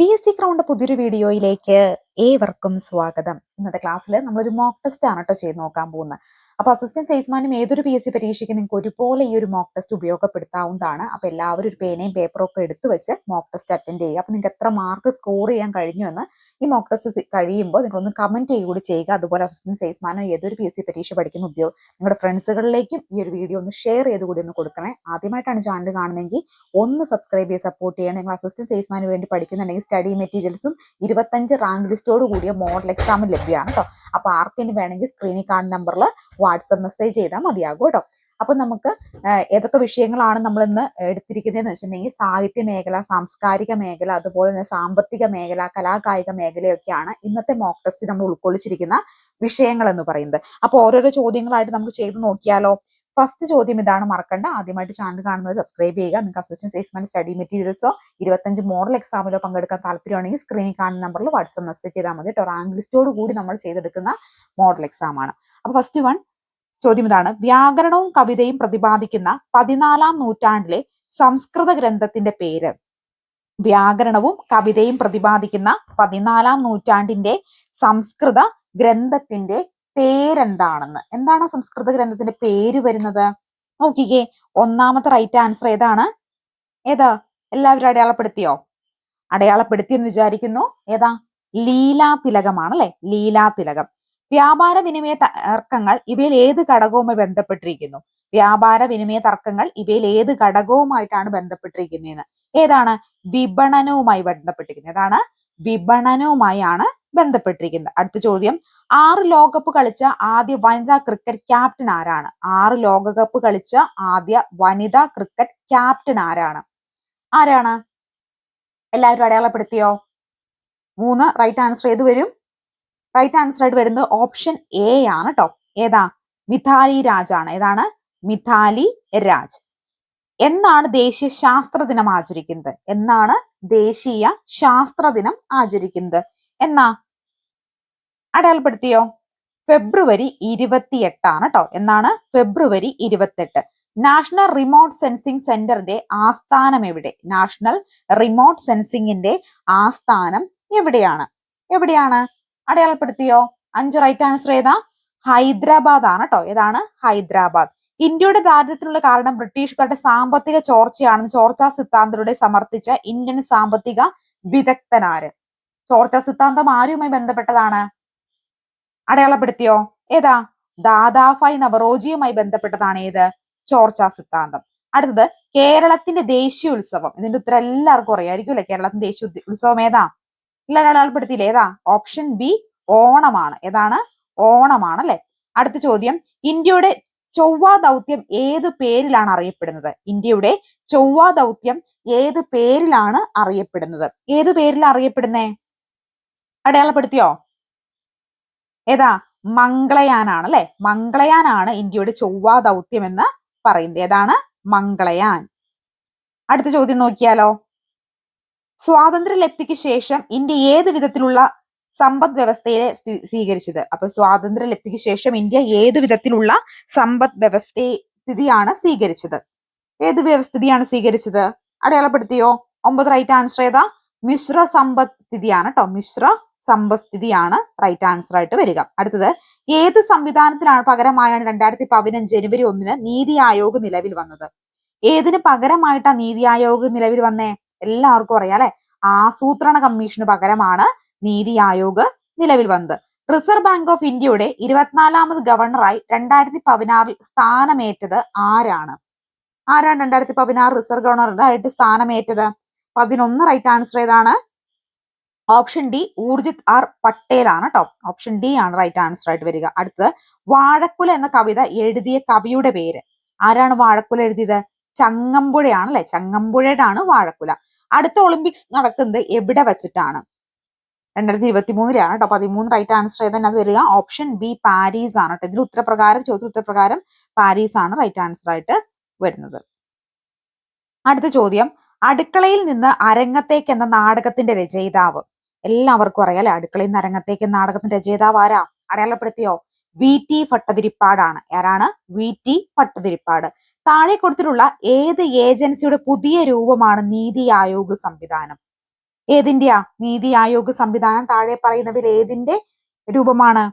P S C crowned പുതിയൊരു വീഡിയോയിലേക്ക് ഏവർക്കും സ്വാഗതം. ഇന്നത്തെ ക്ലാസ്സിൽ നമ്മളൊരു മോക്ക് ടെസ്റ്റ് ആണ് കേട്ടോ ചെയ്ത് നോക്കാൻ പോകുന്നത്. അപ്പൊ അസിസ്റ്റന്റ് സെയിൽസ്മാനും ഏതൊരു പി എസ് സി പരീക്ഷയ്ക്ക് നിങ്ങൾക്ക് ഒരുപോലെ ഈ ഒരു മോക്ക് ടെസ്റ്റ് ഉപയോഗപ്പെടുത്താവുന്നതാണ്. അപ്പൊ എല്ലാവരും ഒരു പേനയും പേപ്പറും ഒക്കെ എടുത്തു വെച്ച് മോക്ക് ടെസ്റ്റ് അറ്റൻഡ് ചെയ്യുക. അപ്പൊ നിങ്ങൾക്ക് എത്ര മാർക്ക് സ്കോർ ചെയ്യാൻ കഴിഞ്ഞു എന്ന് ഈ മോക്ക് ടെസ്റ്റ് കഴിയുമ്പോൾ നിങ്ങളൊന്ന് കമന്റ് ചെയ്യുക കൂടി ചെയ്യുക. അതുപോലെ അസിസ്റ്റന്റ് സെയിൽസ്മാനോ ഏതൊരു പി എസ് സി പരീക്ഷ പഠിക്കുന്ന ഉദ്യോഗ നിങ്ങളുടെ ഫ്രണ്ട്സുകളിലേക്കും ഈ ഒരു വീഡിയോ ഒന്ന് ഷെയർ ചെയ്ത് കൂടി ഒന്ന് കൊടുക്കണേ. ആദ്യമായിട്ടാണ് ചാനൽ കാണുന്നതെങ്കിൽ ഒന്ന് സബ്സ്ക്രൈബ് ചെയ്ത് സപ്പോർട്ട് ചെയ്യണം. നിങ്ങൾ അസിസ്റ്റന്റ് സെയിൽസ്മാന് വേണ്ടി പഠിക്കുന്നുണ്ടെങ്കിൽ സ്റ്റഡി മെറ്റീരിയൽസും ഇരുപത്തഞ്ച് റാങ്ക് ലിസ്റ്റോട് കൂടിയ മോഡൽ എക്സാമും ലഭ്യമാണ് കേട്ടോ അപ്പോൾ ആർക്കെങ്കിലും വേണമെങ്കിൽ സ്ക്രീനിൽ കാണുന്ന നമ്പറിൽ വാട്സപ്പ് മെസ്സേജ് ചെയ്താൽ മതിയാകും കേട്ടോ അപ്പൊ നമുക്ക് ഏതൊക്കെ വിഷയങ്ങളാണ് നമ്മൾ ഇന്ന് എടുത്തിരിക്കുന്നതെന്ന് വെച്ചിട്ടുണ്ടെങ്കിൽ സാഹിത്യ മേഖല സാംസ്കാരിക മേഖല അതുപോലെ തന്നെ സാമ്പത്തിക മേഖല കലാകായിക മേഖലയൊക്കെയാണ് ഇന്നത്തെ മോക്ക് ടെസ്റ്റ് നമ്മൾ ഉൾക്കൊള്ളിച്ചിരിക്കുന്ന വിഷയങ്ങൾ എന്ന് പറയുന്നത്. അപ്പൊ ഓരോരോ ചോദ്യങ്ങളായിട്ട് നമുക്ക് ചെയ്തു നോക്കിയാലോ? ഫസ്റ്റ് ചോദ്യം ഇതാണ് മറക്കണ്ട. ആദ്യമായിട്ട് ചാനൽ കാണുന്നത് സബ്സ്ക്രൈബ് ചെയ്യുക. നിങ്ങൾക്ക് അസിസ്റ്റൻസ് സേസ്മെന്റ് സ്റ്റഡി മെറ്റീരിയൽസോ ഇരുപത്തഞ്ച് മോഡൽ എക്സാമിലോ പങ്കെടുക്കാൻ താല്പര്യമാണെങ്കിൽ സ്ക്രീനിൽ കാണുന്ന നമ്പറിൽ വാട്സ്ആപ്പ് മെസ്സേജ് ചെയ്താൽ മതി കേട്ടോ. റാങ്ക് കൂടി നമ്മൾ ചെയ്തെടുക്കുന്ന മോഡൽ എക്സാം ആണ്. അപ്പൊ ഫസ്റ്റ് വൺ ചോദ്യം ഇതാണ്. വ്യാകരണവും കവിതയും പ്രതിപാദിക്കുന്ന പതിനാലാം നൂറ്റാണ്ടിലെ സംസ്കൃത ഗ്രന്ഥത്തിന്റെ പേര്. വ്യാകരണവും കവിതയും പ്രതിപാദിക്കുന്ന പതിനാലാം നൂറ്റാണ്ടിന്റെ സംസ്കൃത ഗ്രന്ഥത്തിന്റെ പേരെന്താണെന്ന്. എന്താണ് സംസ്കൃത ഗ്രന്ഥത്തിന്റെ പേര് വരുന്നത്? നോക്കിക്കേ. ഒന്നാമത്തെ റൈറ്റ് ആൻസർ ഏതാണ്? ഏതാ? എല്ലാവരും അടയാളപ്പെടുത്തിയോ? അടയാളപ്പെടുത്തി എന്ന് വിചാരിക്കുന്നു. ഏതാ? ലീലാ തിലകമാണ് അല്ലെ ലീലാ തിലകം വ്യാപാര വിനിമയ തർക്കങ്ങൾ ഇവയിൽ ഏത് ഘടകവുമായി ബന്ധപ്പെട്ടിരിക്കുന്നു? വ്യാപാര വിനിമയ തർക്കങ്ങൾ ഇവയിൽ ഏത് ഘടകവുമായിട്ടാണ് ബന്ധപ്പെട്ടിരിക്കുന്നതെന്ന്. ഏതാണ്? വിപണനവുമായി ബന്ധപ്പെട്ടിരിക്കുന്നത് ഏതാണ്? വിപണനവുമായാണ് ബന്ധപ്പെട്ടിരിക്കുന്നത്. അടുത്ത ചോദ്യം. ആറ് ലോകകപ്പ് കളിച്ച ആദ്യ വനിതാ ക്രിക്കറ്റ് ക്യാപ്റ്റൻ ആരാണ്? ആറ് ലോകകപ്പ് കളിച്ച ആദ്യ വനിതാ ക്രിക്കറ്റ് ക്യാപ്റ്റൻ ആരാണ്? ആരാണ്? എല്ലാവരും അടയാളപ്പെടുത്തിയോ? മൂന്ന്. റൈറ്റ് ആൻസർ ഏത് വരും? റൈറ്റ് ആൻസർ ആയിട്ട് വരുന്നത് ഓപ്ഷൻ എ ആണ് കേട്ടോ ഏതാ? മിഥാലി രാജ് ആണ് ഏതാണ്? മിഥാലി രാജ്. എന്നാണ് ദേശീയ ശാസ്ത്ര ദിനം ആചരിക്കുന്നത്? എന്നാണ് ദേശീയ ശാസ്ത്ര ദിനം ആചരിക്കുന്നത്? എന്നാ? അടയാളപ്പെടുത്തിയോ? ഫെബ്രുവരി ഇരുപത്തിയെട്ടാണ് കേട്ടോ എന്നാണ് ഫെബ്രുവരി ഇരുപത്തെട്ട്. നാഷണൽ റിമോട്ട് സെൻസിംഗ് സെന്ററിന്റെ ആസ്ഥാനം എവിടെ? നാഷണൽ റിമോട്ട് സെൻസിംഗിന്റെ ആസ്ഥാനം എവിടെയാണ്? എവിടെയാണ്? അടയാളപ്പെടുത്തിയോ? അഞ്ച് റൈറ്റ് ആൻസർ ഏതാ? ഹൈദരാബാദ് ആണ് കേട്ടോ ഏതാണ്? ഹൈദരാബാദ്. ഇന്ത്യയുടെ ദാരിദ്ര്യത്തിനുള്ള കാരണം ബ്രിട്ടീഷുകാരുടെ സാമ്പത്തിക ചോർച്ചയാണെന്ന് ചോർച്ചാ സിദ്ധാന്തരുടെ സമർത്ഥിച്ച ഇന്ത്യൻ സാമ്പത്തിക വിദഗ്ധനാര്. ചോർച്ചാ സിദ്ധാന്തം ആരുമായി ബന്ധപ്പെട്ടതാണ്? അടയാളപ്പെടുത്തിയോ? ഏതാ? ദാദാഫായ് നവറോജിയുമായി ബന്ധപ്പെട്ടതാണ് ഏത്? ചോർച്ചാ സിദ്ധാന്തം. അടുത്തത് കേരളത്തിന്റെ ദേശീയ ഉത്സവം ഇതിന്റെ ഉത്തരം എല്ലാവർക്കും അറിയാമായിരിക്കും അല്ലെ? കേരളത്തിന്റെ ദേശീയ ഉത്സവം ഏതാ? ഇല്ല അടയാളപ്പെടുത്തിയില്ലേ ഏതാ? ഓപ്ഷൻ ബി ഓണമാണ്. ഏതാണ്? ഓണമാണ് അല്ലെ? അടുത്ത ചോദ്യം. ഇന്ത്യയുടെ ചൊവ്വ ദൗത്യം ഏത് പേരിലാണ് അറിയപ്പെടുന്നത്? ഇന്ത്യയുടെ ചൊവ്വ ദൗത്യം ഏത് പേരിലാണ് അറിയപ്പെടുന്നത്? ഏത് പേരിലാണ് അറിയപ്പെടുന്നേ? അടയാളപ്പെടുത്തിയോ? ഏതാ? മംഗളയാനാണ് അല്ലെ? മംഗളയാനാണ് ഇന്ത്യയുടെ ചൊവ്വ ദൗത്യം എന്ന് പറയുന്നത്. ഏതാണ്? മംഗളയാൻ. അടുത്ത ചോദ്യം നോക്കിയാലോ? സ്വാതന്ത്ര്യ ലബ്ധിക്ക് ശേഷം ഇന്ത്യ ഏത് വിധത്തിലുള്ള സമ്പദ് വ്യവസ്ഥയെ സ്വീകരിച്ചത്? അപ്പൊ സ്വാതന്ത്ര്യ ലബ്ധിക്ക് ശേഷം ഇന്ത്യ ഏത് വിധത്തിലുള്ള സമ്പദ് വ്യവസ്ഥ സ്ഥിതിയാണ് സ്വീകരിച്ചത്? ഏത് വ്യവസ്ഥിതിയാണ് സ്വീകരിച്ചത്? അടയാളപ്പെടുത്തിയോ? ഒമ്പത് റൈറ്റ് ആൻസർ ഏതാ? മിശ്ര സമ്പദ് സ്ഥിതിയാണ് കേട്ടോ മിശ്ര സമ്പസ്ഥിതിയാണ് റൈറ്റ് ആൻസർ ആയിട്ട് വരിക. അടുത്തത് ഏത് സംവിധാനത്തിലാണ് പകരമായാണ് രണ്ടായിരത്തി പതിനഞ്ച് ജനുവരി ഒന്നിന് നീതി ആയോഗ് നിലവിൽ വന്നത്? ഏതിന് പകരമായിട്ടാണ് നീതി ആയോഗ് നിലവിൽ വന്നേ? എല്ലാവർക്കും അറിയാം അല്ലെ? ആസൂത്രണ കമ്മീഷന് പകരമാണ് നീതി ആയോഗ് നിലവിൽ വന്നത്. റിസർവ് ബാങ്ക് ഓഫ് ഇന്ത്യയുടെ ഇരുപത്തിനാലാമത് ഗവർണറായി രണ്ടായിരത്തി പതിനാറിൽ സ്ഥാനമേറ്റത് ആരാണ്? ആരാണ് രണ്ടായിരത്തി പതിനാറ് റിസർവ് ഗവർണറായിട്ട് സ്ഥാനമേറ്റത്? പതിനൊന്ന് റൈറ്റ് ആൻസർ ഏതാണ്? Option D Urjit R Patel ആണ് കേട്ടോ ഓപ്ഷൻ ഡി ആണ് റൈറ്റ് ആൻസർ ആയിട്ട് വരിക. അടുത്തത് വാഴക്കുല എന്ന കവിത എഴുതിയ കവിയുടെ പേര്. ആരാണ് വാഴക്കുല എഴുതിയത്? ചങ്ങമ്പുഴയാണ് അല്ലെ ചങ്ങമ്പുഴയുടെ ആണ് വാഴക്കുല. അടുത്ത ഒളിമ്പിക്സ് നടക്കുന്നത് എവിടെ വെച്ചിട്ടാണ്? രണ്ടായിരത്തി ഇരുപത്തി മൂന്നിലാണ് കേട്ടോ പതിമൂന്ന് റൈറ്റ് ആൻസർ അത് വരിക. ഓപ്ഷൻ ബി പാരീസ് ആണ് കേട്ടോ ഇതിൽ ഉത്തരപ്രകാരം ചോദ്യ ഉത്തരപ്രകാരം പാരീസ് ആണ് റൈറ്റ് ആൻസർ ആയിട്ട് വരുന്നത്. അടുത്ത ചോദ്യം. അടുക്കളയിൽ നിന്ന് അരങ്ങത്തേക്ക് എന്ന നാടകത്തിന്റെ രചയിതാവ്. എല്ലാവർക്കും അറിയാം അല്ലെ? അടുക്കളയിൽ നിന്ന് അരങ്ങത്തേക്ക് നാടകത്തിന്റെ രചയിതാവ് ആരാ? അടയാളപ്പെടുത്തിയോ വി ടി ഭട്ടതിരിപ്പാടാണ് ആരാണ്? വി ടി ഭട്ടതിരിപ്പാട് താഴെ കൊടുത്തിട്ടുള്ള ഏത് ഏജൻസിയുടെ പുതിയ രൂപമാണ് നീതി ആയോഗ് സംവിധാനം? ഏതിന്റെയാ? നീതി ആയോഗ് സംവിധാനം താഴെ പറയുന്നവയിൽ ഏതിന്റെ രൂപമാണ്?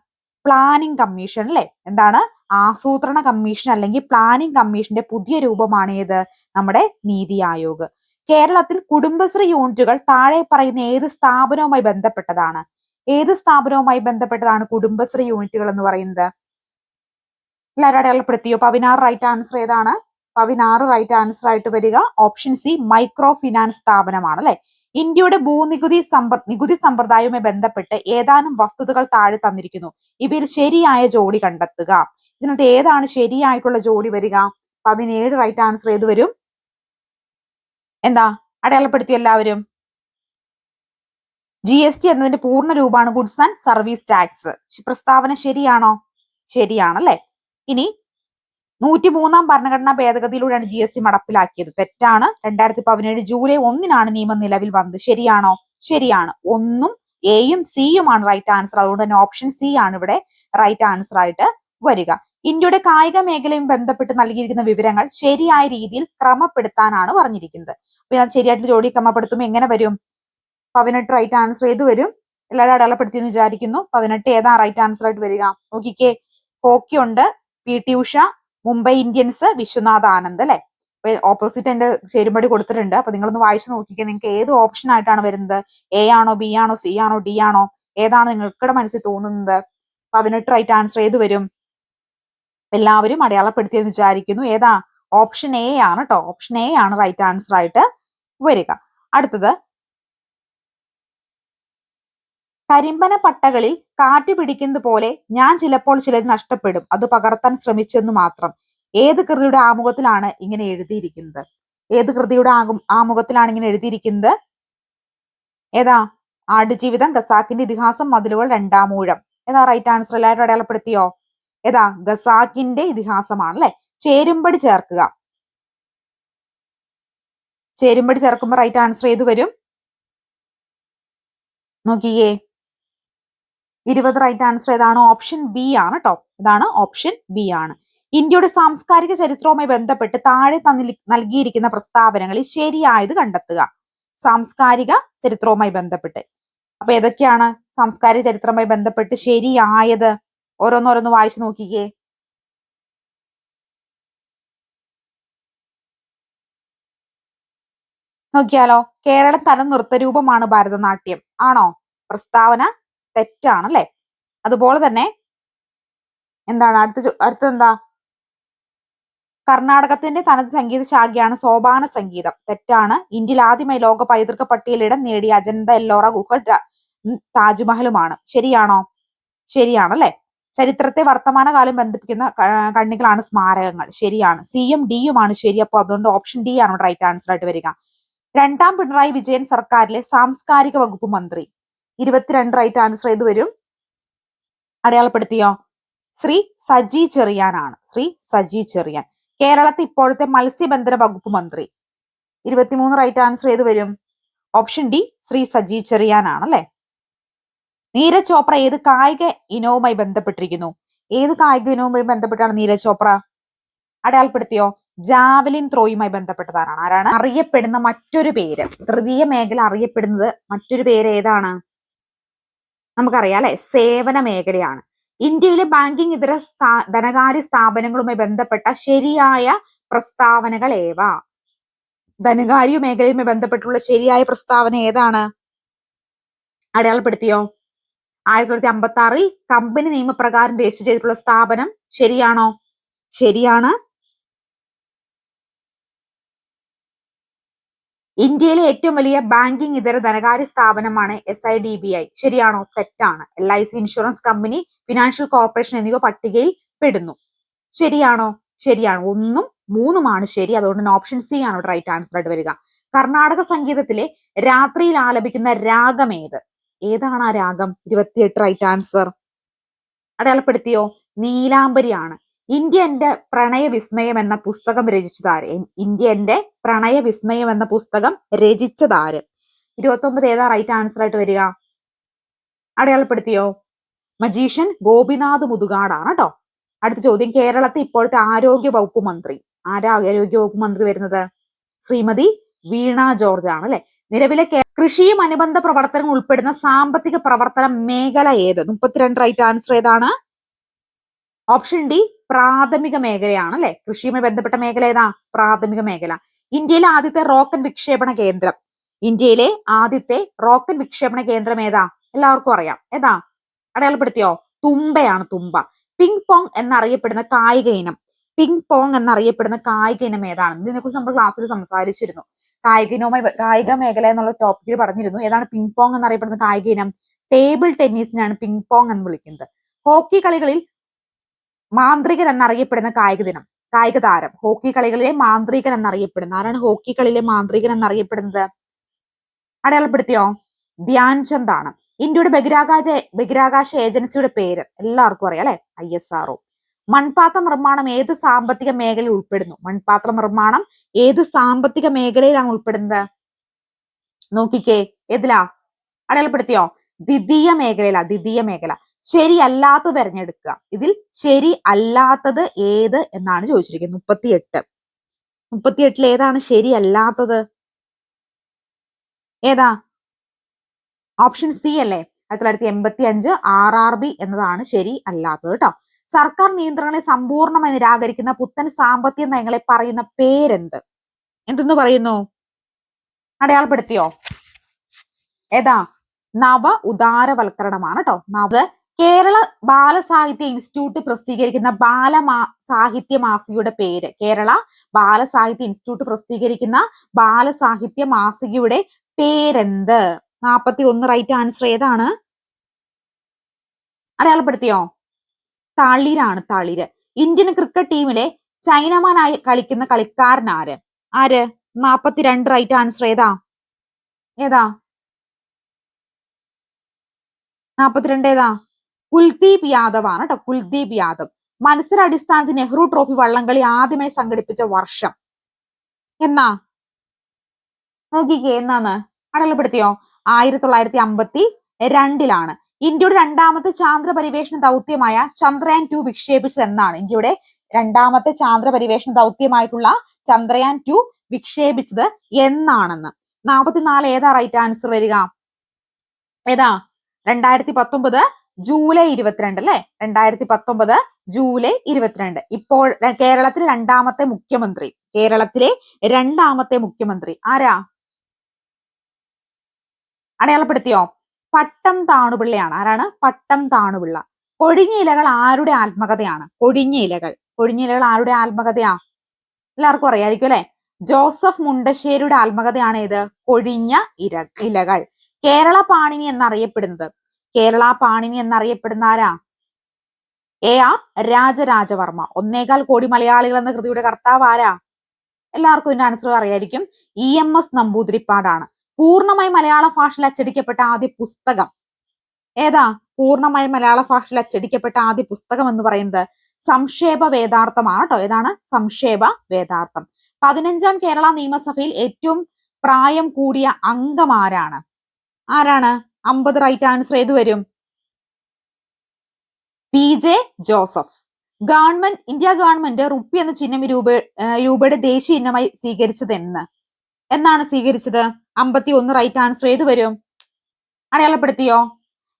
പ്ലാനിംഗ് കമ്മീഷൻ അല്ലെ? എന്താണ്? ആസൂത്രണ കമ്മീഷൻ അല്ലെങ്കിൽ പ്ലാനിംഗ് കമ്മീഷന്റെ പുതിയ രൂപമാണ് ഏത്? നമ്മുടെ നീതി ആയോഗ്. കേരളത്തിൽ കുടുംബശ്രീ യൂണിറ്റുകൾ താഴെ പറയുന്ന ഏത് സ്ഥാപനവുമായി ബന്ധപ്പെട്ടതാണ്? ഏത് സ്ഥാപനവുമായി ബന്ധപ്പെട്ടതാണ് കുടുംബശ്രീ യൂണിറ്റുകൾ എന്ന് പറയുന്നത്? എല്ലാവരും അടയാളപ്പെടുത്തിയോ? പതിനാറ് റൈറ്റ് ആൻസർ ഏതാണ്? പതിനാറ് റൈറ്റ് ആൻസർ ആയിട്ട് വരിക. ഓപ്ഷൻ സി മൈക്രോ ഫിനാൻസ് സ്ഥാപനമാണ് അല്ലെ ഇന്ത്യയുടെ ഭൂനികുതി സമ്പ നികുതി സമ്പ്രദായവുമായി ബന്ധപ്പെട്ട് ഏതാനും വസ്തുതകൾ താഴെ തന്നിരിക്കുന്നു. ഇവയിൽ ശരിയായ ജോഡി കണ്ടെത്തുക. ഇതിനകത്ത് ഏതാണ് ശരിയായിട്ടുള്ള ജോഡി വരിക? പതിനേഴ് റൈറ്റ് ആൻസർ ഏത് വരും? എന്താ? അടയാളപ്പെടുത്തി എല്ലാവരും? ജി എസ് ടി എന്നതിന്റെ പൂർണ രൂപമാണ് ഗുഡ്സ് ആൻഡ് സർവീസ് ടാക്സ് പ്രസ്താവന ശരിയാണോ? ശരിയാണല്ലേ? ഇനി നൂറ്റി മൂന്നാം ഭരണഘടനാ ഭേദഗതിയിലൂടെയാണ് ജി എസ് ടി നടപ്പിലാക്കിയത്. തെറ്റാണ്. രണ്ടായിരത്തി പതിനേഴ് ജൂലൈ ഒന്നിനാണ് നിയമം നിലവിൽ വന്നത്. ശരിയാണോ? ശരിയാണ്. ഒന്നും എയും സിയുമാണ് റൈറ്റ് ആൻസർ അതുകൊണ്ട് തന്നെ ഓപ്ഷൻ സി ആണ് ഇവിടെ റൈറ്റ് ആൻസർ ആയിട്ട് വരിക. ഇന്ത്യയുടെ കായിക മേഖലയും ബന്ധപ്പെട്ട് നൽകിയിരിക്കുന്ന വിവരങ്ങൾ ശരിയായ രീതിയിൽ ക്രമപ്പെടുത്താനാണ് പറഞ്ഞിരിക്കുന്നത്. അപ്പൊ അത് ശരിയായിട്ട് ജോഡി ക്രമപ്പെടുത്തുമ്പോൾ എങ്ങനെ വരും? പതിനെട്ട് റൈറ്റ് ആൻസർ ഏത് വരും? എല്ലാവരും അടയാളപ്പെടുത്തി എന്ന് വിചാരിക്കുന്നു. പതിനെട്ട് ഏതാ റൈറ്റ് ആൻസർ ആയിട്ട് വരിക? നോക്കിക്കേ. ഹോക്കി ഉണ്ട് P T Usha Mumbai Indians Vishwanath Anand അല്ലെ? ഓപ്പോസിറ്റ് എന്റെ ചേരുമ്പടി കൊടുത്തിട്ടുണ്ട്. അപ്പൊ നിങ്ങളൊന്ന് വായിച്ചു നോക്കിക്കേ. നിങ്ങൾക്ക് ഏത് ഓപ്ഷൻ ആയിട്ടാണ് വരുന്നത്? എ ആണോ ബി ആണോ സി ആണോ ഡി ആണോ? ഏതാണ് നിങ്ങൾക്കിടെ മനസ്സിൽ തോന്നുന്നത്? പതിനെട്ട് റൈറ്റ് ആൻസർ ഏത് വരും? എല്ലാവരും അടയാളപ്പെടുത്തിയെന്ന് വിചാരിക്കുന്നു. ഏതാ? ഓപ്ഷൻ എ ആണ് കേട്ടോ ഓപ്ഷൻ എ ആണ് റൈറ്റ് ആൻസർ ആയിട്ട് വരിക. അടുത്തത് കരിമ്പന പട്ടകളിൽ കാറ്റ് പിടിക്കുന്നത് പോലെ ഞാൻ ചിലപ്പോൾ ചിലത് നഷ്ടപ്പെടും. അത് പകർത്താൻ ശ്രമിച്ചെന്നു മാത്രം. ഏത് കൃതിയുടെ ആമുഖത്തിലാണ് ഇങ്ങനെ എഴുതിയിരിക്കുന്നത്? ഏത് കൃതിയുടെ ആകും ആമുഖത്തിലാണ് ഇങ്ങനെ എഴുതിയിരിക്കുന്നത്? ഏതാ? ആടുജീവിതം ഖസാക്കിന്റെ ഇതിഹാസം മതിലുകൾ രണ്ടാമൂഴം ഏതാ? റൈറ്റ് ആൻസർ എല്ലാവരും അടയാളപ്പെടുത്തിയോ? ഏതാ? ഖസാക്കിന്റെ ഇതിഹാസമാണ് അല്ലെ? ചേരുമ്പടി ചേർക്കുക. ചേരുമ്പടി ചേർക്കുമ്പോൾ റൈറ്റ് ആൻസർ ഏത് വരും? നോക്കിയേ. ഇരുപത് റൈറ്റ് ആൻസർ ഏതാണ്? ഓപ്ഷൻ ബി ആണ് കേട്ടോ ഇതാണ് ഓപ്ഷൻ ബി ആണ്. ഇന്ത്യയുടെ സാംസ്കാരിക ചരിത്രവുമായി ബന്ധപ്പെട്ട് താഴെ തന്നിൽ നൽകിയിരിക്കുന്ന പ്രസ്താവനകളിൽ ശരിയായത് കണ്ടെത്തുക. സാംസ്കാരിക ചരിത്രവുമായി ബന്ധപ്പെട്ട്. അപ്പൊ ഏതൊക്കെയാണ് സാംസ്കാരിക ചരിത്രവുമായി ബന്ധപ്പെട്ട് ശരിയായത്? ഓരോന്നോരോന്ന് വായിച്ചു നോക്കിക്കേ. നോക്കിയാലോ? കേരളം തല നൃത്തരൂപമാണ് ഭരതനാട്യം. ആണോ? പ്രസ്താവന തെറ്റാണ് അല്ലെ അതുപോലെ തന്നെ എന്താണ്? അടുത്ത അടുത്ത എന്താ കർണാടകത്തിന്റെ തനത് സംഗീത ശാഖയാണ് സോപാന സംഗീതം. തെറ്റാണ്. ഇന്ത്യയിൽ ആദ്യമായി ലോക പൈതൃക പട്ടികയിലിടം നേടിയ അജന്ത എല്ലോറ ഗുഹ താജ്മഹലുമാണ്. ശരിയാണോ? ശരിയാണല്ലേ? ചരിത്രത്തെ വർത്തമാനകാലം ബന്ധിപ്പിക്കുന്ന കണ്ണികളാണ് സ്മാരകങ്ങൾ. ശരിയാണ്. സി സിയും ഡിയുമാണ് ശരി. അപ്പൊ അതുകൊണ്ട് ഓപ്ഷൻ ഡി ആണ് റൈറ്റ് ആൻസർ ആയിട്ട് വരിക. രണ്ടാം പിണറായി വിജയൻ സർക്കാരിലെ സാംസ്കാരിക വകുപ്പ് മന്ത്രി. ഇരുപത്തിരണ്ട് റൈറ്റ് ആൻസർ ഏത് വരും? അടയാളപ്പെടുത്തിയോ? ശ്രീ സജി ചെറിയാനാണ്. ശ്രീ സജി ചെറിയാൻ. കേരളത്തിൽ ഇപ്പോഴത്തെ മത്സ്യബന്ധന വകുപ്പ് മന്ത്രി. ഇരുപത്തിമൂന്ന് റൈറ്റ് ആൻസർ ഏത് വരും? ഓപ്ഷൻ ഡി ശ്രീ സജി ചെറിയാനാണ് അല്ലെ? നീരജ് ചോപ്ര ഏത് കായിക ഇനവുമായി ബന്ധപ്പെട്ടിരിക്കുന്നു? ഏത് കായിക ഇനവുമായി ബന്ധപ്പെട്ടാണ് നീരജ് ചോപ്ര? അടയാളപ്പെടുത്തിയോ? ജാവലിൻ ത്രോയുമായി ബന്ധപ്പെട്ടതാണ് ആരാണ്? അറിയപ്പെടുന്ന മറ്റൊരു പേര്. തൃതീയ മേഖല അറിയപ്പെടുന്നത് മറ്റൊരു പേര് ഏതാണ്? നമുക്കറിയാം അല്ലെ? സേവന മേഖലയാണ്. ഇന്ത്യയിലെ ബാങ്കിംഗ് ഇതര സ്ഥാ ധനകാര്യ സ്ഥാപനങ്ങളുമായി ബന്ധപ്പെട്ട ശരിയായ പ്രസ്താവനകൾ ഏവ ധനകാര്യ മേഖലയുമായി ബന്ധപ്പെട്ടുള്ള ശരിയായ പ്രസ്താവന ഏതാണ്? അടയാളപ്പെടുത്തിയോ? ആയിരത്തി തൊള്ളായിരത്തി അമ്പത്തി ആറിൽ കമ്പനി നിയമപ്രകാരം രജിസ്റ്റർ ചെയ്തിട്ടുള്ള സ്ഥാപനം ശരിയാണോ? ശരിയാണ്. ഇന്ത്യയിലെ ഏറ്റവും വലിയ ബാങ്കിംഗ് ഇതര ധനകാര്യ സ്ഥാപനമാണ് S I D B I ശരിയാണോ? തെറ്റാണ്. L I C insurance company financial corporation എന്നിവ പട്ടികയിൽ പെടുന്നു. ശരിയാണോ? ശരിയാണ്. ഒന്നും മൂന്നുമാണ് ശരി. അതുകൊണ്ട് ഓപ്ഷൻ സി ആണ് റൈറ്റ് ആൻസർ ആയിട്ട് വരിക. കർണാടക സംഗീതത്തിലെ രാത്രിയിൽ ആലപിക്കുന്ന രാഗം ഏത്? ഏതാണ് ആ രാഗം? ഇരുപത്തിയെട്ട് റൈറ്റ് ആൻസർ അടയാളപ്പെടുത്തിയോ? നീലാംബരിയാണ്. ഇന്ത്യ എന്റെ പ്രണയ വിസ്മയം എന്ന പുസ്തകം രചിച്ചതാര്? ഇന്ത്യ എന്റെ പ്രണയ വിസ്മയം എന്ന പുസ്തകം രചിച്ചതാര്? ഇരുപത്തി ഒമ്പത് ഏതാ റൈറ്റ് ആൻസർ ആയിട്ട് വരിക? അടയാളപ്പെടുത്തിയോ? മജീഷ്യൻ ഗോപിനാഥ് മുതുകാടാണ് കേട്ടോ അടുത്ത ചോദ്യം കേരളത്തെ ഇപ്പോഴത്തെ ആരോഗ്യ വകുപ്പ് മന്ത്രി. ആരാ ആരോഗ്യ വകുപ്പ് മന്ത്രി വരുന്നത്? ശ്രീമതി വീണ ജോർജ് ആണ് അല്ലെ നിലവിലെ കൃഷിയും അനുബന്ധ പ്രവർത്തനങ്ങൾ ഉൾപ്പെടുന്ന സാമ്പത്തിക പ്രവർത്തന മേഖല ഏത്? മുപ്പത്തിരണ്ട് റൈറ്റ് ആൻസർ ഏതാണ്? ഓപ്ഷൻ ഡി പ്രാഥമിക മേഖലയാണ് അല്ലെ? കൃഷിയുമായി ബന്ധപ്പെട്ട മേഖല ഏതാ? പ്രാഥമിക മേഖല. ഇന്ത്യയിലെ ആദ്യത്തെ റോക്കറ്റ് വിക്ഷേപണ കേന്ദ്രം. ഇന്ത്യയിലെ ആദ്യത്തെ റോക്കറ്റ് വിക്ഷേപണ കേന്ദ്രം ഏതാ? എല്ലാവർക്കും അറിയാം. ഏതാ? അടയാളപ്പെടുത്തിയോ? തുമ്പയാണ് തുമ്പ. പിങ് പോങ് എന്നറിയപ്പെടുന്ന കായിക ഇനം. പിങ് പോങ് എന്നറിയപ്പെടുന്ന കായിക ഇനം ഏതാണ്? ഇതിനെക്കുറിച്ച് നമ്മൾ ക്ലാസ്സിൽ സംസാരിച്ചിരുന്നു. കായിക ഇനവുമായി കായിക മേഖല എന്നുള്ള ടോപ്പിക്കിൽ പറഞ്ഞിരുന്നു. ഏതാണ് പിങ് പോങ് എന്നറിയപ്പെടുന്ന കായിക ഇനം? ടേബിൾ ടെന്നീസിനാണ് പിങ് പോങ് എന്ന് വിളിക്കുന്നത്. ഹോക്കി കളികളിൽ മാന്ത്രികൻ എന്നറിയപ്പെടുന്ന കായിക ദിനം കായിക താരം. ഹോക്കി കളികളിലെ മാന്ത്രികൻ എന്നറിയപ്പെടുന്ന ആരാണ് ഹോക്കി കളിയിലെ മാന്ത്രികൻ എന്നറിയപ്പെടുന്നത്? അടയാളപ്പെടുത്തിയോ? ധ്യാൻ ചന്ദ് ആണ്. ഇന്ത്യയുടെ ബഹിരാകാശ ബഹിരാകാശ ഏജൻസിയുടെ പേര് എല്ലാവർക്കും അറിയാം അല്ലെ? ഐ എസ് ആർഒ മൺപാത്ര നിർമ്മാണം ഏത് സാമ്പത്തിക മേഖലയിൽ ഉൾപ്പെടുന്നു? മൺപാത്ര നിർമ്മാണം ഏത് സാമ്പത്തിക മേഖലയിലാണ് ഉൾപ്പെടുന്നത്? നോക്കിക്കേ ഏതിലാ? അടയാളപ്പെടുത്തിയോ? ദ്വിതീയ മേഖലയിലാ ദ്വിതീയ മേഖല. ശരിയല്ലാത്തത് തിരഞ്ഞെടുക്കുക ഇതിൽ ശരി അല്ലാത്തത് ഏത് എന്നാണ് ചോദിച്ചിരിക്കുന്നത്. മുപ്പത്തി എട്ട് മുപ്പത്തി എട്ടിൽ ഏതാണ് ശരിയല്ലാത്തത്? ഏതാ? ഓപ്ഷൻ സി അല്ലേ? ആയിരത്തി തൊള്ളായിരത്തി എൺപത്തി അഞ്ച് ആർ ആർ ബി എന്നതാണ് ശരി അല്ലാത്തത് കേട്ടോ സർക്കാർ നിയന്ത്രണങ്ങളെ സമ്പൂർണമായി നിരാകരിക്കുന്ന പുത്തൻ സാമ്പത്തിക നയങ്ങളെ പറയുന്ന പേരെന്ത്? എന്തെന്ന് പറയുന്നു? അടയാളപ്പെടുത്തിയോ? ഏതാ? നവ ഉദാരവൽക്കരണമാണ് കേട്ടോ നവ കേരള ബാലസാഹിത്യ ഇൻസ്റ്റിറ്റ്യൂട്ട് പ്രസിദ്ധീകരിക്കുന്ന ബാലമാ സാഹിത്യ മാസികയുടെ പേര് കേരള ബാലസാഹിത്യ ഇൻസ്റ്റിറ്റ്യൂട്ട് പ്രസിദ്ധീകരിക്കുന്ന ബാലസാഹിത്യ മാസികയുടെ പേരെന്ത്? നാപ്പത്തി ഒന്ന് റൈറ്റ് ആൻസർ ഏതാണ്? അടയാളപ്പെടുത്തിയോ? തളിരാണ് തളിര്. ഇന്ത്യൻ ക്രിക്കറ്റ് ടീമിലെ ചൈനമാനായി കളിക്കുന്ന കളിക്കാരൻ ആര്? ആര്? നാപ്പത്തിരണ്ട് റൈറ്റ് ആൻസർ ഏതാ? ഏതാ? നാപ്പത്തിരണ്ട് ഏതാ? കുൽദീപ് യാദവ് ആണ് കേട്ടോ കുൽദീപ് യാദവ്. മത്സരാടിസ്ഥാനത്ത് നെഹ്റു ട്രോഫി വള്ളംകളി ആദ്യമായി സംഘടിപ്പിച്ച വർഷം. എന്നാ? നോക്കിക്കേ എന്നാന്ന്? അടയാളപ്പെടുത്തിയോ? ആയിരത്തി തൊള്ളായിരത്തി അമ്പത്തി രണ്ടിലാണ് ഇന്ത്യയുടെ രണ്ടാമത്തെ ചാന്ദ്ര പരിവേഷണ ദൗത്യമായ ചന്ദ്രയാൻ ടു വിക്ഷേപിച്ചത് എന്നാണ് ഇന്ത്യയുടെ രണ്ടാമത്തെ ചാന്ദ്ര പരിവേഷണ ദൗത്യമായിട്ടുള്ള ചന്ദ്രയാൻ ടു വിക്ഷേപിച്ചത് എന്നാണെന്ന്. നാൽപ്പത്തിനാല് ഏതാ റൈറ്റ് ആൻസർ വരിക? ഏതാ? രണ്ടായിരത്തി പത്തൊമ്പത് ജൂലൈ ഇരുപത്തിരണ്ട് അല്ലെ? രണ്ടായിരത്തി പത്തൊമ്പത് ജൂലൈ ഇരുപത്തിരണ്ട്. ഇപ്പോൾ കേരളത്തിലെ രണ്ടാമത്തെ മുഖ്യമന്ത്രി. കേരളത്തിലെ രണ്ടാമത്തെ മുഖ്യമന്ത്രി. ആരാ? അടയാളപ്പെടുത്തിയോ? പട്ടം താണുപിള്ളയാണ്. ആരാണ്? പട്ടം താണുപിള്ള. കൊഴിഞ്ഞ ഇലകൾ ആരുടെ ആത്മകഥയാണ്? കൊഴിഞ്ഞ ഇലകൾ. കൊഴിഞ്ഞ ഇലകൾ ആരുടെ ആത്മകഥയാ? എല്ലാവർക്കും അറിയായിരിക്കും അല്ലെ? ജോസഫ് മുണ്ടശ്ശേരിയുടെ ആത്മകഥയാണ് ഏത്? കൊഴിഞ്ഞ ഇര ഇലകൾ. കേരള പാണിനി എന്നറിയപ്പെടുന്നത് കേരള പാണിനി എന്നറിയപ്പെടുന്ന ആരാ എ ആർ രാജരാജവർമ്മ. ഒന്നേകാൽ കോടി മലയാളികൾ എന്ന കൃതിയുടെ കർത്താവ് ആരാ? എല്ലാവർക്കും ഇതിന്റെ ആൻസർ അറിയായിരിക്കും. ഇ എം എസ് നമ്പൂതിരിപ്പാടാണ്. പൂർണമായി മലയാള ഭാഷയിൽ അച്ചടിക്കപ്പെട്ട ആദ്യ പുസ്തകം. ഏതാ? പൂർണമായി മലയാള ഭാഷയിൽ അച്ചടിക്കപ്പെട്ട ആദ്യ പുസ്തകം എന്ന് പറയുന്നത് സംക്ഷേപ വേദാർത്ഥമാണ് കേട്ടോ ഏതാണ്? സംക്ഷേപ വേദാർത്ഥം. പതിനഞ്ചാം കേരള നിയമസഭയിൽ ഏറ്റവും പ്രായം കൂടിയ അംഗം ആരാണ്? ആരാണ്? അമ്പത് റൈറ്റ് ആൻസർ ഏത് വരും? P J Joseph government India government rupee എന്ന ചിഹ്നം രൂപ രൂപയുടെ ദേശീയ ചിഹ്നമായി സ്വീകരിച്ചത് എന്ന് എന്നാണ് സ്വീകരിച്ചത്? അമ്പത്തി ഒന്ന് റൈറ്റ് ആൻസർ ഏത് വരും? അടയാളപ്പെടുത്തിയോ?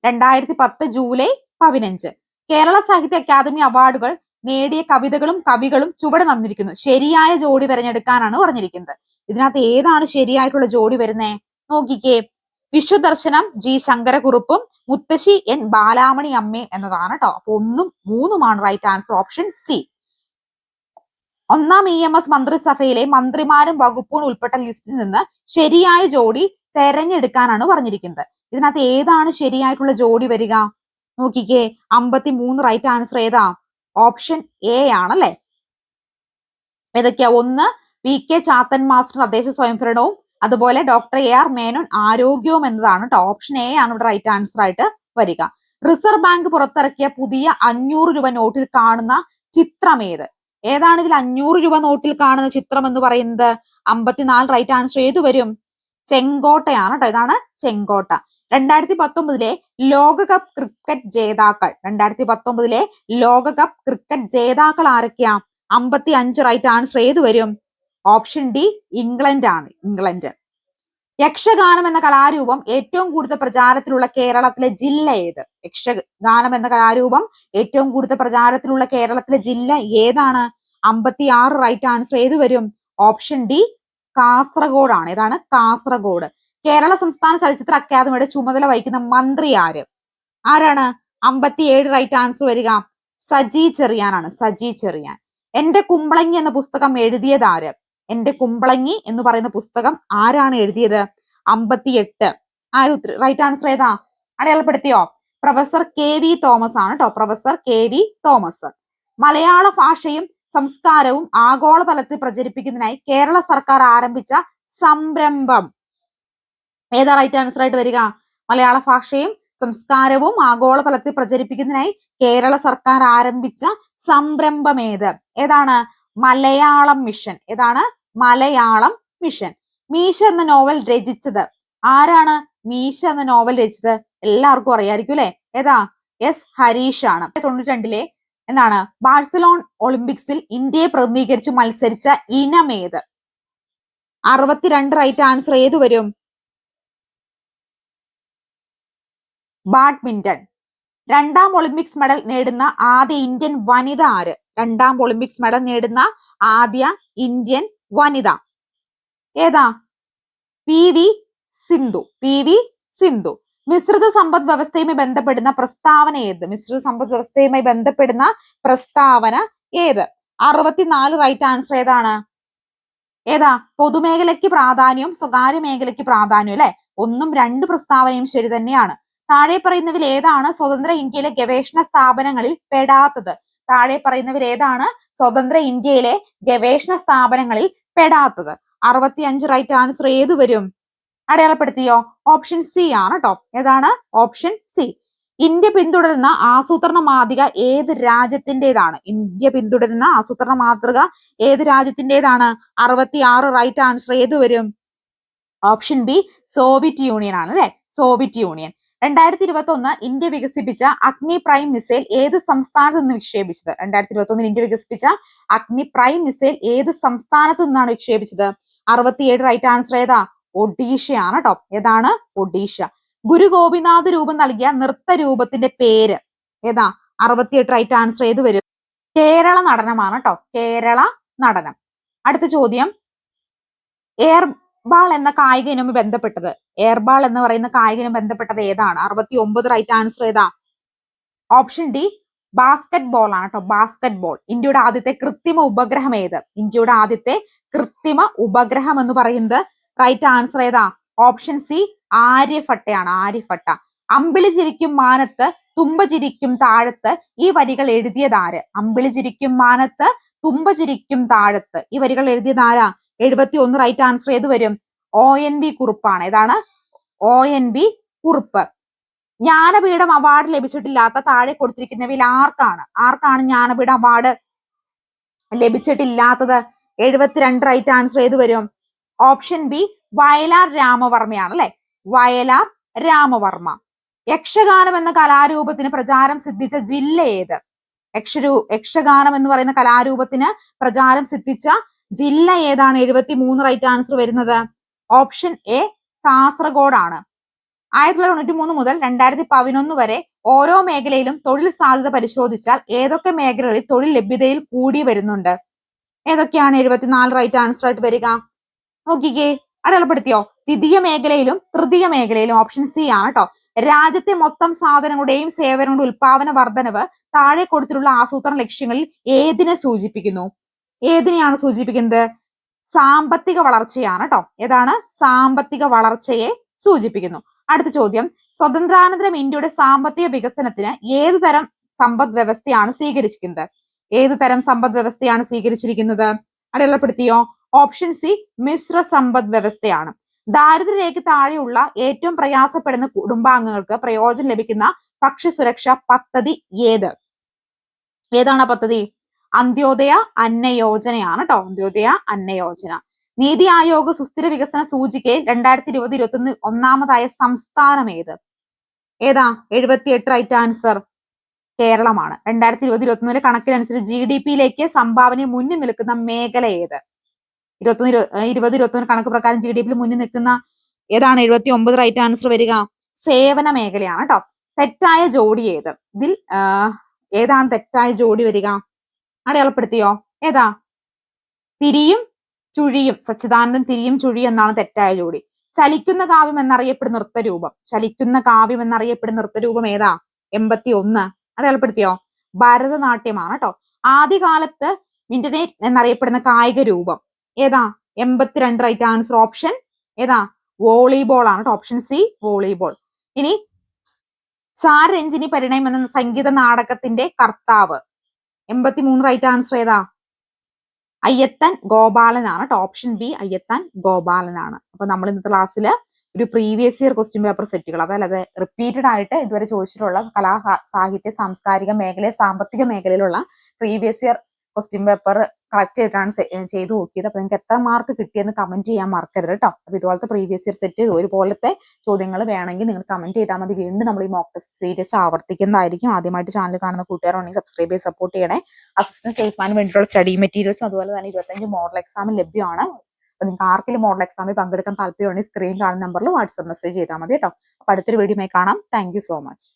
രണ്ടായിരത്തി പത്ത് ജൂലൈ പതിനഞ്ച്. കേരള സാഹിത്യ അക്കാദമി അവാർഡുകൾ നേടിയ കവിതകളും കവികളും ചുവടെ നന്നിരിക്കുന്നു ശരിയായ ജോഡി തിരഞ്ഞെടുക്കാനാണ് പറഞ്ഞിരിക്കുന്നത്. ഇതിനകത്ത് ഏതാണ് ശരിയായിട്ടുള്ള ജോഡി വരുന്നേ? നോക്കിക്കേ. വിശ്വദർശനം ജി ശങ്കരകുറുപ്പും മുത്തശ്ശി എൻ ബാലാമണി അമ്മ എന്നതാണ് കേട്ടോ അപ്പൊ ഒന്നും മൂന്നുമാണ് റൈറ്റ് ആൻസർ ഓപ്ഷൻ സി ഒന്നാം ഇ എം എസ് മന്ത്രിസഭയിലെ മന്ത്രിമാരും വകുപ്പുകളും ഉൾപ്പെട്ട ലിസ്റ്റിൽ നിന്ന് ശരിയായ ജോഡി തെരഞ്ഞെടുക്കാനാണ് പറഞ്ഞിരിക്കുന്നത്. ഇതിനകത്ത് ഏതാണ് ശരിയായിട്ടുള്ള ജോഡി വരിക? നോക്കിക്കേ അമ്പത്തി മൂന്ന് റൈറ്റ് ആൻസർ ഏതാ? ഓപ്ഷൻ എ ആണല്ലേ? ഏതൊക്കെയാ? ഒന്ന് വി കെ ചാത്തൻ മാസ്റ്റർ തദ്ദേശ സ്വയംഭരണവും അതുപോലെ ഡോക്ടർ എ ആർ മേനോൻ ആരോഗ്യവും എന്നതാണ് കേട്ടോ ഓപ്ഷൻ എ ആണ് ഇവിടെ റൈറ്റ് ആൻസർ ആയിട്ട് വരിക. റിസർവ് ബാങ്ക് പുറത്തിറക്കിയ പുതിയ അഞ്ഞൂറ് രൂപ നോട്ടിൽ കാണുന്ന ചിത്രം ഏത്? ഏതാണ് ഇതിൽ അഞ്ഞൂറ് രൂപ നോട്ടിൽ കാണുന്ന ചിത്രം എന്ന് പറയുന്നത്? അമ്പത്തിനാല് റൈറ്റ് ആൻസർ ഏത് വരും? ചെങ്കോട്ടയാണ് കേട്ടോ ഇതാണ് ചെങ്കോട്ട. രണ്ടായിരത്തി പത്തൊമ്പതിലെ ലോകകപ്പ് ക്രിക്കറ്റ് ജേതാക്കൾ. രണ്ടായിരത്തി പത്തൊമ്പതിലെ ലോകകപ്പ് ക്രിക്കറ്റ് ജേതാക്കൾ ആരൊക്കെയാ? അമ്പത്തി അഞ്ച് റൈറ്റ് ആൻസർ ഏത് വരും? ഓപ്ഷൻ ഡി ഇംഗ്ലണ്ട് ആണ്. ഇംഗ്ലണ്ട് യക്ഷഗാനം എന്ന കലാരൂപം ഏറ്റവും കൂടുതൽ പ്രചാരത്തിലുള്ള കേരളത്തിലെ ജില്ല ഏത്? യക്ഷഗാനം എന്ന കലാരൂപം ഏറ്റവും കൂടുതൽ പ്രചാരത്തിലുള്ള കേരളത്തിലെ ജില്ല ഏതാണ്? അമ്പത്തി ആറ് റൈറ്റ് ആൻസർ ഏത് വരും? ഓപ്ഷൻ ഡി കാസർഗോഡ് ആണ് ഇതാണ് കാസർഗോഡ്. കേരള സംസ്ഥാന ചലച്ചിത്ര അക്കാദമിയുടെ ചുമതല വഹിക്കുന്ന മന്ത്രി ആര്? ആരാണ്? അമ്പത്തി ഏഴ് റൈറ്റ് ആൻസർ വരിക. സജി ചെറിയാനാണ്. സജി ചെറിയാൻ. എന്റെ കുമ്പളങ്ങി എന്ന പുസ്തകം എഴുതിയതാര് എന്റെ കുമ്പളങ്ങി എന്ന് പറയുന്ന പുസ്തകം ആരാണ് എഴുതിയത്? അമ്പത്തിയെട്ട്. ആര് റൈറ്റ് ആൻസർ ഏതാ? അടയാളപ്പെടുത്തിയോ? പ്രൊഫസർ കെ വി തോമസ് ആണ് കേട്ടോ പ്രൊഫസർ കെ വി തോമസ്. മലയാള ഭാഷയും സംസ്കാരവും ആഗോളതലത്തിൽ പ്രചരിപ്പിക്കുന്നതിനായി കേരള സർക്കാർ ആരംഭിച്ച സംരംഭം. ഏതാ റൈറ്റ് ആൻസർ ആയിട്ട് വരിക? മലയാള ഭാഷയും സംസ്കാരവും ആഗോളതലത്തിൽ പ്രചരിപ്പിക്കുന്നതിനായി കേരള സർക്കാർ ആരംഭിച്ച സംരംഭം ഏത്? ഏതാണ്? മലയാളം മിഷൻ. ഏതാണ്? മലയാളം മിഷൻ. മീശ എന്ന നോവൽ രചിച്ചത്. ആരാണ് മീശ എന്ന നോവൽ രചിച്ചത്? എല്ലാവർക്കും അറിയായിരിക്കും അല്ലെ? ഏതാ? എസ് ഹരീഷ് ആണ് തൊണ്ണൂറ്റി രണ്ടിലെ എന്താണ് ബാഴ്സലോൺ ഒളിമ്പിക്സിൽ ഇന്ത്യയെ പ്രതിനിധീകരിച്ച് മത്സരിച്ച ഇനം ഏത്? അറുപത്തിരണ്ട് റൈറ്റ് ആൻസർ ഏത് വരും? ബാഡ്മിന്റൺ. രണ്ടാം ഒളിമ്പിക്സ് മെഡൽ നേടുന്ന ആദ്യ ഇന്ത്യൻ വനിത ആര്? രണ്ടാം ഒളിമ്പിക്സ് മെഡൽ നേടുന്ന ആദ്യ ഇന്ത്യൻ വനിത. ഏതാ? P V Sindhu. P V Sindhu. മിശ്രിത സമ്പദ് വ്യവസ്ഥയുമായി ബന്ധപ്പെടുന്ന പ്രസ്താവന ഏത്? മിശ്രിത സമ്പദ് വ്യവസ്ഥയുമായി ബന്ധപ്പെടുന്ന പ്രസ്താവന ഏത്? അറുപത്തിനാല് റൈറ്റ് ആൻസർ ഏതാണ്? ഏതാ? പൊതുമേഖലയ്ക്ക് പ്രാധാന്യവും സ്വകാര്യ മേഖലയ്ക്ക് പ്രാധാന്യവും അല്ലെ? ഒന്നും രണ്ട് പ്രസ്താവനയും ശരി തന്നെയാണ്. താഴെ പറയുന്നവയിൽ ഏതാണ്? സ്വതന്ത്ര ഇന്ത്യയിലെ ഗവേഷണ സ്ഥാപനങ്ങളിൽ പെടാത്തത്. താഴെ പറയുന്നവർ ഏതാണ് സ്വതന്ത്ര ഇന്ത്യയിലെ ഗവേഷണ സ്ഥാപനങ്ങളിൽ പെടാത്തത്. അറുപത്തി അഞ്ച് റൈറ്റ് ആൻസർ ഏത് വരും? അടയാളപ്പെടുത്തിയോ? ഓപ്ഷൻ സി ആണ് കേട്ടോ ഏതാണ്? ഓപ്ഷൻ സി ഇന്ത്യ പിന്തുടരുന്ന ആസൂത്രണ മാതൃക ഏത് രാജ്യത്തിന്റെതാണ്? ഇന്ത്യ പിന്തുടരുന്ന ആസൂത്രണ മാതൃക ഏത് രാജ്യത്തിന്റെതാണ്? അറുപത്തി ആറ് റൈറ്റ് ആൻസർ ഏത് വരും? ഓപ്ഷൻ ബി സോവിയറ്റ് യൂണിയൻ ആണ് അല്ലെ സോവിയറ്റ് യൂണിയൻ രണ്ടായിരത്തി ഇരുപത്തി ഒന്ന് ഇന്ത്യ വികസിപ്പിച്ച അഗ്നി പ്രൈം മിസൈൽ ഏത് സംസ്ഥാനത്ത് നിന്ന് വിക്ഷേപിച്ചത്? രണ്ടായിരത്തി ഇരുപത്തി ഒന്നിൽ ഇന്ത്യ വികസിപ്പിച്ച അഗ്നി പ്രൈം മിസൈൽ ഏത് സംസ്ഥാനത്ത് നിന്നാണ് വിക്ഷേപിച്ചത്? അറുപത്തിയേഴ് റൈറ്റ് ആൻസർ ഏതാ? ഒഡീഷയാണ് കേട്ടോ ഏതാണ്? ഒഡീഷ. ഗുരു ഗോപിനാഥ് രൂപം നൽകിയ നൃത്ത രൂപത്തിന്റെ പേര് ഏതാ? അറുപത്തിയെട്ട് റൈറ്റ് ആൻസർ ഏത് വരും? കേരള നടനമാണ് കേട്ടോ കേരള നടനം. അടുത്ത ചോദ്യം. എയർ ബാൾ എന്ന കായിക ഇനവുമായി ബന്ധപ്പെട്ടത് എയർബാൾ എന്ന് പറയുന്ന കായിക ഇനം ബന്ധപ്പെട്ടത് ഏതാണ്? അറുപത്തി ഒമ്പത് റൈറ്റ് ആൻസർ ഏതാ? ഓപ്ഷൻ ഡി ബാസ്കറ്റ് ബോൾ ആണ് കേട്ടോ. ബാസ്കറ്റ് ബോൾ ഇന്ത്യയുടെ ആദ്യത്തെ കൃത്രിമ ഉപഗ്രഹം ഏത്? ഇന്ത്യയുടെ ആദ്യത്തെ കൃത്രിമ ഉപഗ്രഹം എന്ന് പറയുന്നത് റൈറ്റ് ആൻസർ ഏതാ? ഓപ്ഷൻ സി ആര്യഭട്ടയാണ് ആര്യഭട്ട അമ്പിളി ചിരിക്കും മാനത്ത് തുമ്പ ചിരിക്കും താഴത്ത്. ഈ വരികൾ എഴുതിയത് ആര്? അമ്പിളി ചിരിക്കും മാനത്ത് തുമ്പ ചിരിക്കും താഴത്ത്. ഈ വരികൾ എഴുതിയത് ആരാ? എഴുപത്തി ഒന്ന് റൈറ്റ് ആൻസർ ഏത് വരും? ഒ എൻ ബി കുറിപ്പാണ്. ഏതാണ്? ഒ എൻ ബി കുറിപ്പ്. ജ്ഞാനപീഠം അവാർഡ് ലഭിച്ചിട്ടില്ലാത്ത താഴെ കൊടുത്തിരിക്കുന്നവയിൽ ആർക്കാണ്? ആർക്കാണ് ജ്ഞാനപീഠം അവാർഡ് ലഭിച്ചിട്ടില്ലാത്തത്? എഴുപത്തിരണ്ട് റൈറ്റ് ആൻസർ ഏത് വരും? ഓപ്ഷൻ ബി വയലാർ രാമവർമ്മയാണ് അല്ലെ? വയലാർ രാമവർമ്മ. യക്ഷഗാനം എന്ന കലാരൂപത്തിന് പ്രചാരം സിദ്ധിച്ച ജില്ല ഏത്? യക്ഷരൂ യക്ഷഗാനം എന്ന് പറയുന്ന കലാരൂപത്തിന് പ്രചാരം സിദ്ധിച്ച ജില്ല ഏതാണ്? എഴുപത്തി മൂന്ന് റൈറ്റ് ആൻസർ വരുന്നത്. ഓപ്ഷൻ എ കാസർഗോഡാണ്. ആയിരത്തി തൊള്ളായിരത്തി തൊണ്ണൂറ്റി മൂന്ന് മുതൽ രണ്ടായിരത്തി പതിനൊന്ന് വരെ ഓരോ മേഖലയിലും തൊഴിൽ സാധ്യത പരിശോധിച്ചാൽ ഏതൊക്കെ മേഖലകളിൽ തൊഴിൽ ലഭ്യതയിൽ കൂടി വരുന്നുണ്ട്? ഏതൊക്കെയാണ് എഴുപത്തിനാല് റൈറ്റ് ആൻസർ ആയിട്ട് വരിക? നോക്കിക്കേ അടയാളപ്പെടുത്തിയോ? ദ്വിതീയ മേഖലയിലും തൃതീയ മേഖലയിലും ഓപ്ഷൻ സി ആണ് കേട്ടോ രാജ്യത്തെ മൊത്തം സാധനങ്ങളുടെയും സേവനങ്ങളുടെ ഉൽപാദന വർധനവ് താഴെ കൊടുത്തിട്ടുള്ള ആസൂത്രണ ലക്ഷ്യങ്ങളിൽ ഏതിനെ സൂചിപ്പിക്കുന്നു? ഏതിനെയാണ് സൂചിപ്പിക്കുന്നത്? സാമ്പത്തിക വളർച്ചയാണ് കേട്ടോ ഏതാണ്? സാമ്പത്തിക വളർച്ചയെ സൂചിപ്പിക്കുന്നു. അടുത്ത ചോദ്യം. സ്വതന്ത്രാനന്തരം ഇന്ത്യയുടെ സാമ്പത്തിക വികസനത്തിന് ഏതു തരം സമ്പദ് വ്യവസ്ഥയാണ് സ്വീകരിച്ചിരിക്കുന്നത്? ഏതു തരം സമ്പദ് വ്യവസ്ഥയാണ് സ്വീകരിച്ചിരിക്കുന്നത്? അടയാളപ്പെടുത്തിയോ? ഓപ്ഷൻ സി മിശ്ര സമ്പദ് വ്യവസ്ഥയാണ്. ദാരിദ്ര്യരേഖ താഴെയുള്ള ഏറ്റവും പ്രയാസപ്പെടുന്ന കുടുംബാംഗങ്ങൾക്ക് പ്രയോജനം ലഭിക്കുന്ന ഭക്ഷ്യസുരക്ഷ പദ്ധതി ഏത്? ഏതാണ് പദ്ധതി? അന്ത്യോദയ അന്ന യോജനയാണ് കേട്ടോ അന്ത്യോദയ അന്ന യോജന നീതി ആയോഗ് സുസ്ഥിര വികസന സൂചികയിൽ രണ്ടായിരത്തി ഇരുപത് ഇരുപത്തി ഒന്ന് ഒന്നാമതായ സംസ്ഥാനം ഏത്? ഏതാ? എഴുപത്തിയെട്ട് റൈറ്റ് ആൻസർ കേരളമാണ്. രണ്ടായിരത്തി ഇരുപത് ഇരുപത്തി ഒന്നിലെ കണക്കിനനുസരിച്ച് ജി ഡി പിയിലേക്ക് സംഭാവന മുന്നിൽ നിൽക്കുന്ന മേഖല ഏത്? ഇരുപത്തൊന്ന് ഇരുപത് ഇരുപത്തൊന്ന് കണക്ക് പ്രകാരം ജി ഡി പിയിൽ മുന്നിൽ നിൽക്കുന്ന ഏതാണ്? എഴുപത്തി ഒമ്പത് റൈറ്റ് ആൻസർ വരിക. സേവന മേഖലയാണ് കേട്ടോ തെറ്റായ ജോഡി ഏത്? ഇതിൽ ഏതാണ് തെറ്റായ ജോഡി വരിക? അടയാളപ്പെടുത്തിയോ? ഏതാ? തിരിയും ചുഴിയും സച്ചിദാനന്ദൻ തിരിയും ചുഴി എന്നാണ് തെറ്റായ ജോഡി ചലിക്കുന്ന കാവ്യം എന്നറിയപ്പെടുന്ന നൃത്തരൂപം. ചലിക്കുന്ന കാവ്യം എന്നറിയപ്പെടുന്ന നൃത്തരൂപം ഏതാ? എൺപത്തി ഒന്ന് അടയാളപ്പെടുത്തിയോ? ഭരതനാട്യമാണ് കേട്ടോ. ആദ്യകാലത്ത് മിന്റനേറ്റ് എന്നറിയപ്പെടുന്ന കായിക രൂപം. ഏതാ? എൺപത്തിരണ്ട് റൈറ്റ് ആൻസർ ഓപ്ഷൻ ഏതാ? വോളിബോൾ ആണ് കേട്ടോ. Option C volleyball. ഇനി സാരരഞ്ജിനി പരിണയം എന്ന സംഗീത നാടകത്തിന്റെ കർത്താവ്. എൺപത്തി മൂന്ന് റൈറ്റ് ആൻസർ ഏതാ? അയ്യത്തൻ ഗോപാലനാണ്. ഓപ്ഷൻ ബി അയ്യത്തൻ ഗോപാലനാണ്. അപ്പൊ നമ്മൾ ഇന്നത്തെ ക്ലാസ്സിൽ ഒരു പ്രീവിയസ് ഇയർ ക്വസ്റ്റ്യൻ പേപ്പർ സെറ്റുകൾ അതല്ലാതെ റിപ്പീറ്റഡ് ആയിട്ട് ഇതുവരെ ചോദിച്ചിട്ടുള്ള കലാ സാഹിത്യ സാംസ്കാരിക മേഖല സാമ്പത്തിക മേഖലയിലുള്ള previous year question paper collect ചെയ്തിട്ടാണ് ചെയ്തു നോക്കിയത്. അപ്പൊ നിങ്ങൾക്ക് എത്ര മാർക്ക് കിട്ടിയെന്ന് കമന്റ് ചെയ്യാൻ മറക്കരുത് കേട്ടോ അപ്പൊ ഇതുപോലത്തെ പ്രീവിയസ് ഇയർ സെറ്റ് ഒരുപോലത്തെ ചോദ്യങ്ങൾ വേണമെങ്കിൽ നിങ്ങൾ കമന്റ് ചെയ്താൽ മതി. വീണ്ടും നമ്മൾ ഈ മോക്ക് ടെസ്റ്റ് സീരീസ് ആവർത്തിക്കുന്നതായിരിക്കും. ആദ്യമായിട്ട് ചാനൽ കാണുന്ന കൂട്ടുകാരുണ്ടെങ്കിൽ സബ്സ്ക്രൈബ് ചെയ്ത് സപ്പോർട്ട് ചെയ്യണേ. അസിസ്റ്റന്റ് സെയിൽസ്മാന് വേണ്ടിയിട്ടുള്ള സ്റ്റഡി മെറ്റീരിയൽസും അതുപോലെ തന്നെ ഇരുപത്തഞ്ച് മോഡൽ എക്സാമിൽ ലഭ്യമാണ്. അപ്പൊ നിങ്ങൾക്ക് ആർക്കെങ്കിലും മോഡൽ എക്സാമിൽ പങ്കെടുക്കാൻ താല്പര്യമുണ്ടെങ്കിൽ സ്ക്രീൻ കാണുന്ന നമ്പറിൽ വാട്സ്ആപ്പ് മെസ്സേജ് ചെയ്താൽ മതി കേട്ടോ അപ്പൊ അടുത്തൊരു വീഡിയോ കാണാം. Thank so much